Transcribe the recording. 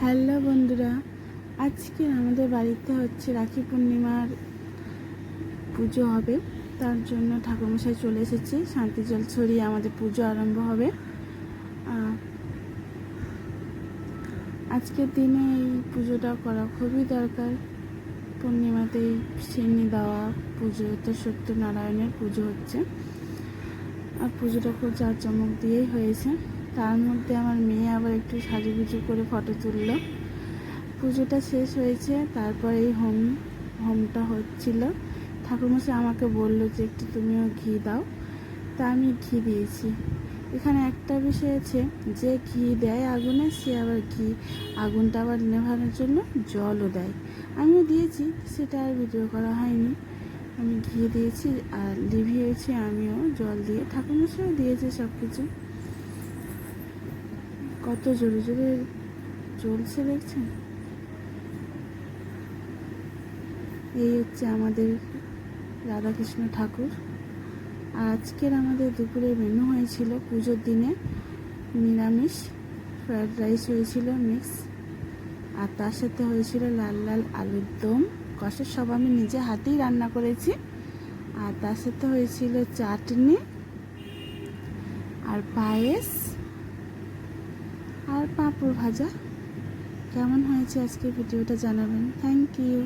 Hello বন্ধুরা, আজকে আমাদের বাড়িতে হচ্ছে রাখি পূর্ণিমার পুজো হবে। তার জন্য ঠাকুরমশাই চলে এসেছে, শান্তি জল ছড়িয়ে আমাদের পুজো আরম্ভ হবে। আজকের দিনে এই পুজোটা করা খুবই দরকার। পূর্ণিমাতে এই সিন্নি দেওয়া পুজো, তো সত্যনারায়ণের পুজো হচ্ছে। আর পুজোটা খুব জাঁকজমক দিয়েই হয়েছে। তার মধ্যে আমার মেয়ে আবার একটু সাজুগুজু করে ফটো তুললো। পুজোটা শেষ হয়েছে, তারপরে এই হোম, হোমটা হচ্ছিল। ঠাকুরমশাই আমাকে বলল যে একটু তুমিও ঘি দাও। তা আমি ঘি দিয়েছি। এখানে একটা বিষয় আছে, যে ঘি দেয় আগুনে, সে আবার ঘি আগুনটা আবার নেভানোর জন্য জলও দেয়। আমিও দিয়েছি, সেটা আর ভিডিও করা হয়নি। আমি ঘি দিয়েছি আর লিভিয়েছি, আমিও জল দিয়ে। ঠাকুরমশাইও দিয়েছে সব কিছু কত জোরে জোরে চলছে দেখছেন? এই হচ্ছে আমাদের রাধাকৃষ্ণ ঠাকুর। আর আজকের আমাদের দুপুরে মেনু হয়েছিল পুজোর দিনে নিরামিষ ফ্রায়েড রাইস হয়েছিল মিক্স আর তার সাথে হয়েছিল লাল লাল আলুর দম। কষা সব আমি নিজে হাতেই রান্না করেছি। আর তার সাথে হয়েছিল চাটনি আর পায়েস। পাঁপড় ভাজা। কেমন হয়েছে আজকে ভিডিওটা জানাবেন। Thank you